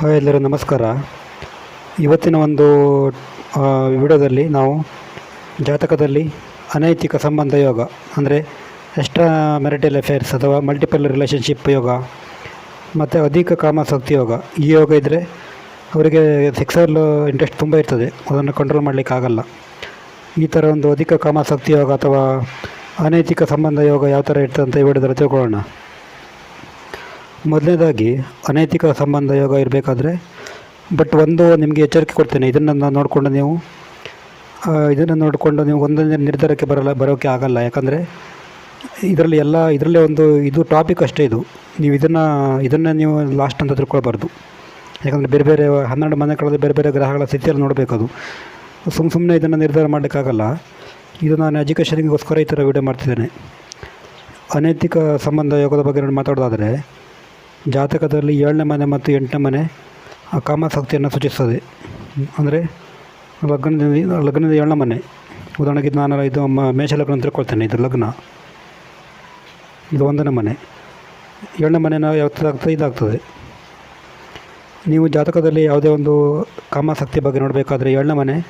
Hi ಎಲ್ಲರೂ, ನಮಸ್ಕಾರ. ಇವತ್ತಿನ ಒಂದು ವಿಡಿಯೋದಲ್ಲಿ ನಾವು ಜಾತಕದಲ್ಲಿ ಅನೈತಿಕ ಸಂಬಂಧ ಯೋಗ, ಅಂದರೆ ಎಕ್ಸ್ಟ್ರಾ ಮ್ಯಾರಿಟಲ್ ಅಫೇರ್ಸ್ ಅಥವಾ ಮಲ್ಟಿಪಲ್ ರಿಲೇಷನ್ಶಿಪ್ ಯೋಗ, ಮತ್ತು ಅಧಿಕ ಕಾಮಾಸಕ್ತಿ ಯೋಗ, ಈ ಯೋಗ ಇದ್ದರೆ ಅವರಿಗೆ ಸೆಕ್ಸಲ್ ಇಂಟ್ರೆಸ್ಟ್ ತುಂಬ ಇರ್ತದೆ, ಅದನ್ನು ಕಂಟ್ರೋಲ್ ಮಾಡಲಿಕ್ಕೆ ಆಗಲ್ಲ. ಈ ಥರ ಒಂದು ಅಧಿಕ ಕಾಮಾಸಕ್ತಿ ಯೋಗ ಅಥವಾ ಅನೈತಿಕ ಸಂಬಂಧ ಯೋಗ ಯಾವ ಥರ ಇರ್ತದೆ ಅಂತ ವಿಡಿಯೋದಲ್ಲಿ ತಿಳ್ಕೊಳ್ಳೋಣ. ಮೊದಲನೇದಾಗಿ ಅನೈತಿಕ ಸಂಬಂಧ ಯೋಗ ಇರಬೇಕಾದ್ರೆ, ಬಟ್ ಒಂದು ನಿಮಗೆ ಎಚ್ಚರಿಕೆ ಕೊಡ್ತೇನೆ, ಇದನ್ನು ನಾನು ನೋಡಿಕೊಂಡು ನೀವು ಇದನ್ನು ನೋಡಿಕೊಂಡು ನೀವು ಒಂದೊಂದೇ ನಿರ್ಧಾರಕ್ಕೆ ಬರಲ್ಲ ಬರೋಕ್ಕೆ ಆಗಲ್ಲ. ಯಾಕಂದರೆ ಇದರಲ್ಲಿ ಎಲ್ಲ, ಇದರಲ್ಲೇ ಒಂದು, ಇದು ಟಾಪಿಕ್ ಅಷ್ಟೇ ಇದು. ನೀವು ಇದನ್ನು ಇದನ್ನು ನೀವು ಲಾಸ್ಟ್ ಅಂತ ತಿಳ್ಕೊಳ್ಬಾರ್ದು. ಯಾಕಂದರೆ ಬೇರೆ ಬೇರೆ ಹನ್ನೆರಡು ಮನೆಗಳಲ್ಲಿ ಬೇರೆ ಬೇರೆ ಗ್ರಹಗಳ ಸ್ಥಿತಿಯಲ್ಲಿ ಅದು. ಸುಮ್ಮ ಸುಮ್ಮನೆ ಇದನ್ನು ನಿರ್ಧಾರ ಮಾಡಲಿಕ್ಕಾಗಲ್ಲ. ಇದು ನಾನು ಎಜುಕೇಷನಿಗೋಸ್ಕರ ಈ ಥರ ವಿಡಿಯೋ ಮಾಡ್ತಿದ್ದೇನೆ. ಅನೈತಿಕ ಸಂಬಂಧ ಯೋಗದ ಬಗ್ಗೆ ನಾನು ಮಾತಾಡೋದಾದರೆ ಜಾತಕದಲ್ಲಿ ಏಳನೇ ಮನೆ ಮತ್ತು ಎಂಟನೇ ಮನೆ ಕಾಮಾಸಕ್ತಿಯನ್ನು ಸೂಚಿಸ್ತದೆ. ಅಂದರೆ ಲಗ್ನದಿಂದ ಲಗ್ನದ ಏಳನೇ ಮನೆ. ಉದಾಹರಣೆಗೆ ನಾನು ಇದು ಮೇಷ ಲಗ್ನ ಅಂತ ತಿಳ್ಕೊಳ್ತೇನೆ. ಇದು ಲಗ್ನ. ಇದು ಒಂದನೇ ಮನೆ. ಏಳನೇ ಮನೆನ ಯಾವತ್ತಾಗ್ತದೆ ಇದಾಗ್ತದೆ ನೀವು ಜಾತಕದಲ್ಲಿ ಯಾವುದೇ ಒಂದು ಕಾಮಾಸಕ್ತಿ ಬಗ್ಗೆ ನೋಡಬೇಕಾದ್ರೆ ಏಳನೇ ಮನೆ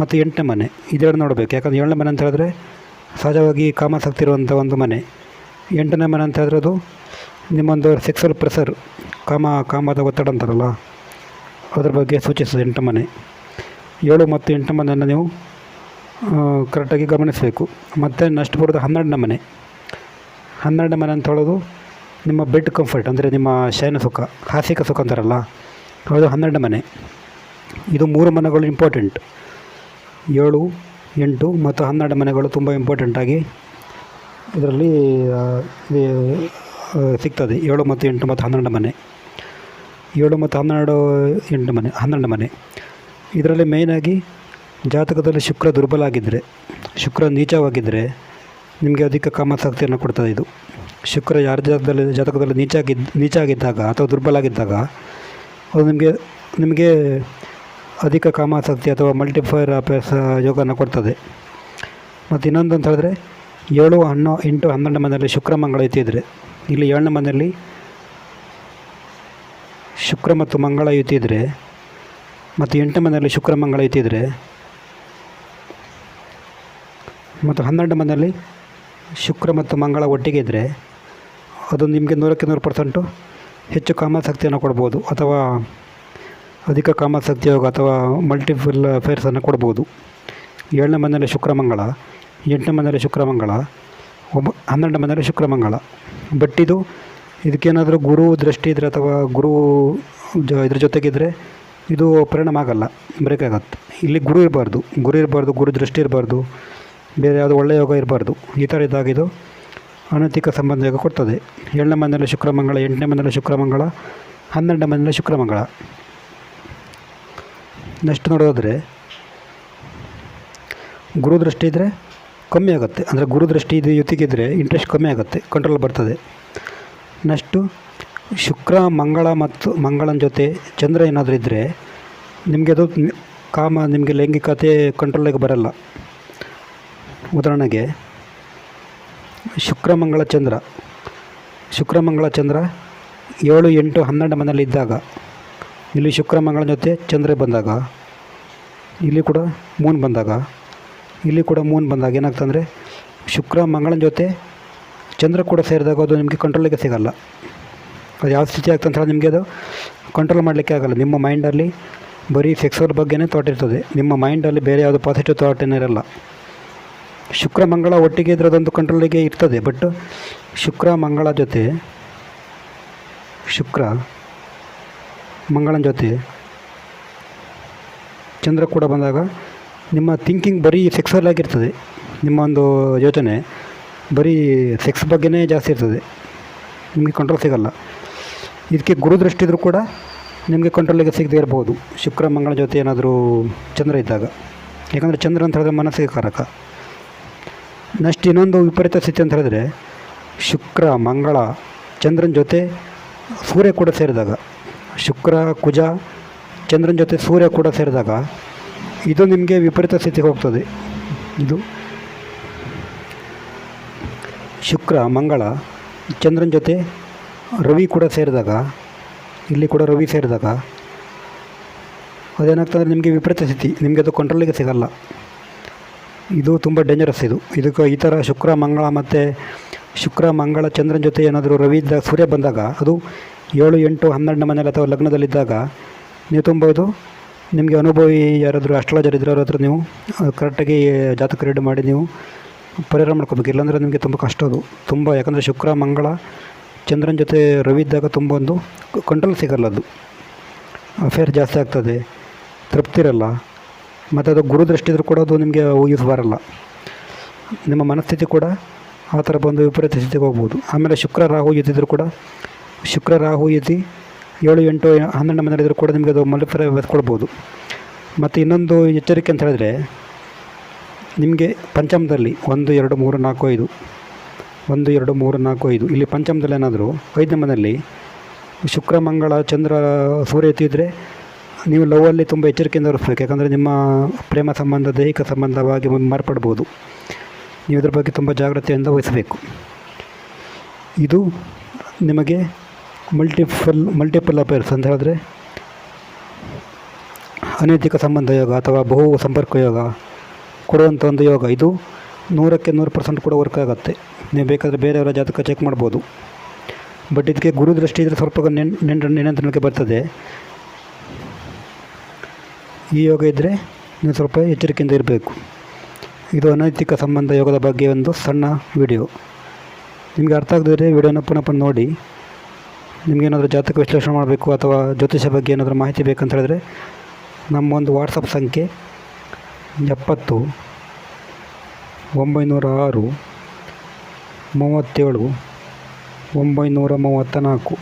ಮತ್ತು ಎಂಟನೇ ಮನೆ. ಇದೆರಡು ನೋಡಬೇಕು. ಯಾಕಂದರೆ ಏಳನೇ ಮನೆ ಅಂತ ಹೇಳಿದ್ರೆ ಸಹಜವಾಗಿ ಕಾಮಾಸಕ್ತಿ ಇರುವಂಥ ಒಂದು ಮನೆ. ಎಂಟನೇ ಮನೆ ಅಂತ ಹೇಳಿದ್ರೆ ಅದು ನಿಮ್ಮೊಂದು ಸೆಕ್ಸುವಲ್ ಪ್ರೆಸರ್ ಕಾಮ, ಕಾಮದ ಒತ್ತಡ ಅಂತಾರಲ್ಲ, ಅದ್ರ ಬಗ್ಗೆ ಸೂಚಿಸ್ತದೆ ಎಂಟು ಮನೆ. ಏಳು ಮತ್ತು ಎಂಟು ಮನೆಯನ್ನು ನೀವು ಕರೆಕ್ಟಾಗಿ ಗಮನಿಸಬೇಕು. ಮತ್ತು ನಷ್ಟು ಬರೋದು ಹನ್ನೆರಡನೇ ಮನೆ. ಹನ್ನೆರಡನೇ ಮನೆ ಅಂತ ಹೇಳೋದು ನಿಮ್ಮ ಬೆಡ್ ಕಂಫರ್ಟ್ ಅಂದರೆ ನಿಮ್ಮ ಶಯನ ಸುಖ ಹಾಸಿಕ ಸುಖ ಅಂತಾರಲ್ಲ, ಅದು ಹನ್ನೆರಡನೇ ಮನೆ. ಇದು ಮೂರು ಮನೆಗಳು ಇಂಪಾರ್ಟೆಂಟ್ ಏಳು, ಎಂಟು ಮತ್ತು ಹನ್ನೆರಡು ಮನೆಗಳು ತುಂಬ ಇಂಪಾರ್ಟೆಂಟಾಗಿ ಇದರಲ್ಲಿ ಸಿಗ್ತದೆ. ಏಳು ಮತ್ತು ಎಂಟು ಮತ್ತು ಹನ್ನೆರಡು ಮನೆ. ಏಳು ಮತ್ತು ಹನ್ನೆರಡು, ಎಂಟು ಮನೆ, ಹನ್ನೆರಡು ಮನೆ. ಇದರಲ್ಲಿ ಮೇಯ್ನಾಗಿ ಜಾತಕದಲ್ಲಿ ಶುಕ್ರ ದುರ್ಬಲ ಆಗಿದ್ದರೆ ಶುಕ್ರ ನೀಚವಾಗಿದ್ದರೆ ನಿಮಗೆ ಅಧಿಕ ಕಾಮಾಸಕ್ತಿಯನ್ನು ಕೊಡ್ತದೆ ಇದು. ಶುಕ್ರ ಯಾರ ಜಾತದಲ್ಲಿ, ಜಾತಕದಲ್ಲಿ ನೀಚಾಗಿದ್ದ ನೀಚಾಗಿದ್ದಾಗ ಅಥವಾ ದುರ್ಬಲ ಆಗಿದ್ದಾಗ ಅದು ನಿಮಗೆ ನಿಮಗೆ ಅಧಿಕ ಕಾಮಾಸಕ್ತಿ ಅಥವಾ ಮಲ್ಟಿಫೈರ್ ಅಭ್ಯಾಸ ಯೋಗನ ಕೊಡ್ತದೆ. ಮತ್ತು ಇನ್ನೊಂದು ಅಂತ ಹೇಳಿದ್ರೆ ಏಳು, ಹಣ್ಣು, ಎಂಟು, ಹನ್ನೆರಡು ಮನೆಯಲ್ಲಿ ಶುಕ್ರ ಮಂಗಳ ಯುತಿ ಇದ್ದರೆ ಇಲ್ಲಿ ಏಳನ ಮನೆಯಲ್ಲಿ ಶುಕ್ರ ಮತ್ತು ಮಂಗಳ ಯುತಿದ್ರೆ ಮತ್ತು ಎಂಟು ಮನೆಯಲ್ಲಿ ಶುಕ್ರ, ಮಂಗಳ ಯುತಿದ್ರೆ ಮತ್ತು ಹನ್ನೆರಡು ಮನೆಯಲ್ಲಿ ಶುಕ್ರ ಮತ್ತು ಮಂಗಳ ಒಟ್ಟಿಗೆ ಇದ್ದರೆ ಅದು ನಿಮಗೆ ನೂರಕ್ಕೆ ನೂರು ಪರ್ಸೆಂಟು ಹೆಚ್ಚು ಕಾಮಾಸಕ್ತಿಯನ್ನು ಕೊಡ್ಬೋದು ಅಥವಾ ಅಧಿಕ ಕಾಮಾಸಕ್ತಿ ಯೋಗ ಅಥವಾ ಮಲ್ಟಿಪಲ್ ಅಫೇರ್ಸನ್ನು ಕೊಡ್ಬೋದು. ಏಳನೇ ಮನೆಯಲ್ಲಿ ಶುಕ್ರ, ಮಂಗಳ, ಎಂಟನೇ ಮನೆಯಲ್ಲಿ ಶುಕ್ರ, ಮಂಗಳ ಒಬ್ಬ ಹನ್ನೆರಡು ಮನೇಲಿ ಶುಕ್ರ ಮಂಗಳ. ಬಟ್ ಇದು ಇದಕ್ಕೇನಾದರೂ ಗುರು ದೃಷ್ಟಿ ಇದ್ದರೆ ಅಥವಾ ಗುರು ಜ ಇದ್ರ ಜೊತೆಗಿದ್ದರೆ ಇದು ಪರಿಣಾಮ ಆಗಲ್ಲ ಬ್ರೇಕ್ ಆಗತ್ತೆ ಇಲ್ಲಿ ಗುರು ಇರಬಾರ್ದು ಗುರು ಇರಬಾರ್ದು, ಗುರು ದೃಷ್ಟಿ ಇರಬಾರ್ದು, ಬೇರೆ ಯಾವುದೋ ಒಳ್ಳೆಯ ಯೋಗ ಇರಬಾರ್ದು, ಈ ಥರ ಇದ್ದಾಗ ಇದು ಅನೈತಿಕ ಸಂಬಂಧ ಯೋಗ ಕೊಡ್ತದೆ. ಏಳನೇ ಮನೆಯಲ್ಲಿ ಶುಕ್ರ ಮಂಗಳ, ಎಂಟನೇ ಮನೆಯಲ್ಲಿ ಶುಕ್ರ ಮಂಗಳ, ಹನ್ನೆರಡನೇ ಮನೆಯಲ್ಲಿ ಶುಕ್ರಮಂಗಳ ನೆಕ್ಸ್ಟ್ ನೋಡೋದಾದರೆ, ಗುರು ದೃಷ್ಟಿ ಇದ್ದರೆ ಕಮ್ಮಿ ಆಗುತ್ತೆ. ಅಂದರೆ ಗುರುದೃಷ್ಟಿ ಇದು ಯುತಿಗಿದ್ರೆ ಇಂಟ್ರೆಸ್ಟ್ ಕಮ್ಮಿ ಆಗುತ್ತೆ ಕಂಟ್ರೋಲ್ ಬರ್ತದೆ. ನೆಕ್ಸ್ಟು ಶುಕ್ರ, ಮಂಗಳ ಮತ್ತು ಮಂಗಳನ ಜೊತೆ ಚಂದ್ರ ಏನಾದರೂ ಇದ್ದರೆ ನಿಮಗೆ ಅದು ಕಾಮ, ನಿಮಗೆ ಲೈಂಗಿಕತೆ ಕಂಟ್ರೋಲಿಗೆ ಬರಲ್ಲ. ಉದಾಹರಣೆಗೆ, ಶುಕ್ರ, ಮಂಗಳ, ಚಂದ್ರ. ಶುಕ್ರ, ಮಂಗಳ, ಚಂದ್ರ ಏಳು, ಎಂಟು, ಹನ್ನೆರಡು ಮನೆಯಲ್ಲಿ ಇದ್ದಾಗ, ಇಲ್ಲಿ ಶುಕ್ರ, ಮಂಗಳ ಜೊತೆ ಚಂದ್ರ ಬಂದಾಗ, ಇಲ್ಲಿ ಕೂಡ ಮೂನ್ ಬಂದಾಗ ಇಲ್ಲಿ ಕೂಡ ಮೂನ್ ಬಂದಾಗ ಏನಾಗ್ತಂದರೆ ಶುಕ್ರ, ಮಂಗಳನ ಜೊತೆ ಚಂದ್ರ ಕೂಡ ಸೇರಿದಾಗ ಅದು ನಿಮಗೆ ಕಂಟ್ರೋಲಿಗೆ ಸಿಗಲ್ಲ. ಅದು ಯಾವ ಸ್ಥಿತಿ ಆಗ್ತದೆ ಅಂತ ನಿಮಗೆ ಅದು ಕಂಟ್ರೋಲ್ ಮಾಡಲಿಕ್ಕೆ ಆಗಲ್ಲ. ನಿಮ್ಮ ಮೈಂಡಲ್ಲಿ ಬರೀ ಸೆಕ್ಸುವಲ್ ಬಗ್ಗೆನೇ ಥಾಟ್ ಇರ್ತದೆ. ನಿಮ್ಮ ಮೈಂಡಲ್ಲಿ ಬೇರೆ ಯಾವುದು ಪಾಸಿಟಿವ್ ಥಾಟ್ ಏನಿರಲ್ಲ ಶುಕ್ರ, ಮಂಗಳ ಒಟ್ಟಿಗೆ ಇದ್ರೆ ಅದೊಂದು ಕಂಟ್ರೋಲಿಗೆ ಇರ್ತದೆ. ಬಟ್ ಶುಕ್ರ, ಮಂಗಳ ಜೊತೆ ಶುಕ್ರ, ಮಂಗಳನ ಜೊತೆ ಚಂದ್ರ ಕೂಡ ಬಂದಾಗ ನಿಮ್ಮ ಥಿಂಕಿಂಗ್ ಬರೀ ಸೆಕ್ಸಲ್ ಆಗಿರ್ತದೆ. ನಿಮ್ಮ ಒಂದು ಯೋಚನೆ ಬರೀ ಸೆಕ್ಸ್ ಬಗ್ಗೆನೇ ಜಾಸ್ತಿ ಇರ್ತದೆ. ನಿಮಗೆ ಕಂಟ್ರೋಲ್ ಸಿಗಲ್ಲ. ಇದಕ್ಕೆ ಗುರು ದೃಷ್ಟಿ ಇದ್ರೂ ಕೂಡ ನಿಮಗೆ ಕಂಟ್ರೋಲಿಗೆ ಸಿಗದೇ ಇರ್ಬೋದು. ಶುಕ್ರ, ಮಂಗಳ ಜೊತೆ ಏನಾದರೂ ಚಂದ್ರ ಇದ್ದಾಗ. ಯಾಕಂದರೆ ಚಂದ್ರ ಅಂತ ಹೇಳಿದ್ರೆ ಮನಸ್ಸಿಗೆ ಕಾರಕ. ನೆಕ್ಸ್ಟ್ ಇನ್ನೊಂದು ವಿಪರೀತ ಸ್ಥಿತಿ ಅಂತ ಹೇಳಿದ್ರೆ ಶುಕ್ರ, ಮಂಗಳ, ಚಂದ್ರನ ಜೊತೆ ಸೂರ್ಯ ಕೂಡ ಸೇರಿದಾಗ. ಶುಕ್ರ, ಕುಜ, ಚಂದ್ರನ ಜೊತೆ ಸೂರ್ಯ ಕೂಡ ಸೇರಿದಾಗ ಇದು ನಿಮಗೆ ವಿಪರೀತ ಸ್ಥಿತಿಗೆ ಹೋಗ್ತದೆ. ಇದು ಶುಕ್ರ, ಮಂಗಳ, ಚಂದ್ರನ ಜೊತೆ ರವಿ ಕೂಡ ಸೇರಿದಾಗ, ಇಲ್ಲಿ ಕೂಡ ರವಿ ಸೇರಿದಾಗ ಅದೇನಾಗ್ತದೆ ನಿಮಗೆ ವಿಪರೀತ ಸ್ಥಿತಿ, ನಿಮಗೆ ಅದು ಕಂಟ್ರೋಲಿಗೆ ಸಿಗಲ್ಲ. ಇದು ತುಂಬ ಡೇಂಜರಸ್ ಇದು. ಇದಕ್ಕೆ ಈ ಥರ ಶುಕ್ರ, ಮಂಗಳ ಮತ್ತು ಶುಕ್ರ, ಮಂಗಳ, ಚಂದ್ರನ ಜೊತೆ ಏನಾದರೂ ರವಿ ಇದ್ದಾಗ, ಸೂರ್ಯ ಬಂದಾಗ, ಅದು ಏಳು, ಎಂಟು, ಹನ್ನೆರಡನೇ ಮನೇಲಿ ಅಥವಾ ಲಗ್ನದಲ್ಲಿದ್ದಾಗ ನೀವು ತುಂಬ ಇದು ನಿಮಗೆ ಅನುಭವಿ ಯಾರಾದರೂ ಅಸ್ಟ್ರಾಲಜರ್ ಇದ್ರೆ ಅವ್ರ ಹತ್ರ ನೀವು ಕರೆಕ್ಟಾಗಿ ಜಾತಕ ರೀಡ್ ಮಾಡಿ ನೀವು ಪರಿಹಾರ ಮಾಡ್ಕೋಬೇಕು. ಇಲ್ಲಾಂದರೆ ನಿಮಗೆ ತುಂಬ ಕಷ್ಟ ಅದು. ತುಂಬ, ಯಾಕಂದರೆ ಶುಕ್ರ, ಮಂಗಳ, ಚಂದ್ರನ ಜೊತೆ ರವಿ ಇದ್ದಾಗ ತುಂಬ ಒಂದು ಕಂಟ್ರೋಲ್ ಸಿಗಲ್ಲ ಅದು. ಅಫೇರ್ ಜಾಸ್ತಿ ಆಗ್ತದೆ. ತೃಪ್ತಿ ಇರಲ್ಲ. ಮತ್ತು ಅದು ಗುರುದೃಷ್ಟಿ ಇದ್ರೂ ಕೂಡ ಅದು ನಿಮಗೆ ಯೂಸ್ ಬರಲ್ಲ. ನಿಮ್ಮ ಮನಸ್ಥಿತಿ ಕೂಡ ಆ ಥರ ಬಂದು ವಿಪರೀತ ಸ್ಥಿತಿಗೆ ಹೋಗ್ಬೋದು. ಆಮೇಲೆ ಶುಕ್ರ ರಾಹು ಯುತಿದ್ರು ಕೂಡ, ಶುಕ್ರ ರಾಹು ಯುತಿ ಏಳು ಎಂಟು ಹನ್ನೆರಡು ಮನೆಯಲ್ಲಿದ್ದರೂ ಕೂಡ ನಿಮಗೆ ಅದು ಮಲಫರ ಕೊಡ್ಬೋದು. ಮತ್ತು ಇನ್ನೊಂದು ಎಚ್ಚರಿಕೆ ಅಂತ ಹೇಳಿದ್ರೆ, ನಿಮಗೆ ಪಂಚಮದಲ್ಲಿ ಒಂದು, ಎರಡು, ಮೂರು, ನಾಲ್ಕು, ಐದು, ಒಂದು, ಎರಡು, ಮೂರು, ನಾಲ್ಕು, ಐದು, ಇಲ್ಲಿ ಪಂಚಮದಲ್ಲಿ ಏನಾದರೂ ಐದನೇ ಮನೆಯಲ್ಲಿ ಶುಕ್ರ, ಮಂಗಳ, ಚಂದ್ರ, ಸೂರ್ಯ ಇದ್ದರೆ ನೀವು ಲವಲ್ಲಿ ತುಂಬ ಎಚ್ಚರಿಕೆಯಿಂದ ಇರಿಸ್ಬೇಕು ಯಾಕಂದರೆ ನಿಮ್ಮ ಪ್ರೇಮ ಸಂಬಂಧ, ದೈಹಿಕ ಸಂಬಂಧವಾಗಿ ಮಾರ್ಪಡ್ಬೋದು. ನೀವು ಇದ್ರ ಬಗ್ಗೆ ತುಂಬ ಜಾಗ್ರತೆಯಿಂದ ವಹಿಸಬೇಕು. ಇದು ನಿಮಗೆ ಮಲ್ಟಿಫಲ್ ಮಲ್ಟಿಪಲ್ ಅಫೇರ್ಸ್ ಅಂತ ಹೇಳಿದ್ರೆ, ಅನೈತಿಕ ಸಂಬಂಧ ಯೋಗ ಅಥವಾ ಬಹು ಸಂಪರ್ಕ ಯೋಗ ಕೊಡುವಂಥ ಒಂದು ಯೋಗ. ಇದು ನೂರಕ್ಕೆ ನೂರು ಪರ್ಸೆಂಟ್ ಕೂಡ ವರ್ಕ್ ಆಗುತ್ತೆ. ನೀವು ಬೇಕಾದರೆ ಬೇರೆಯವರ ಜಾತಕ ಚೆಕ್ ಮಾಡ್ಬೋದು. ಬಟ್ ಇದಕ್ಕೆ ಗುರು ದೃಷ್ಟಿ ಇದ್ದರೆ ಸ್ವಲ್ಪ ನೆನ್ ನಿಯಂತ್ರಣಕ್ಕೆ ಬರ್ತದೆ. ಈ ಯೋಗ ಇದ್ದರೆ ನೀವು ಸ್ವಲ್ಪ ಎಚ್ಚರಿಕೆಯಿಂದ ಇರಬೇಕು. ಇದು ಅನೈತಿಕ ಸಂಬಂಧ ಯೋಗದ ಬಗ್ಗೆ ಒಂದು ಸಣ್ಣ ವಿಡಿಯೋ ನಿಮಗೆ ಅರ್ಥ ಆಗದಿದ್ದರೆ ವಿಡಿಯೋನ ಪುನಃ ಪುನಃ ನೋಡಿ. ನಿಮಗೇನಾದರೂ ಜಾತಕ ವಿಶ್ಲೇಷಣೆ ಮಾಡಬೇಕು ಅಥವಾ ಜ್ಯೋತಿಷ್ಯ ಬಗ್ಗೆ ಏನಾದರೂ ಮಾಹಿತಿ ಬೇಕಂತ ಹೇಳಿದ್ರೆ ನಮ್ಮ ಒಂದು ವಾಟ್ಸಪ್ ಸಂಖ್ಯೆ ಎಪ್ಪತ್ತು, ಒಂಬೈನೂರ ಆರು, ಮೂವತ್ತೇಳು, ಒಂಬೈನೂರ ಮೂವತ್ತ ನಾಲ್ಕು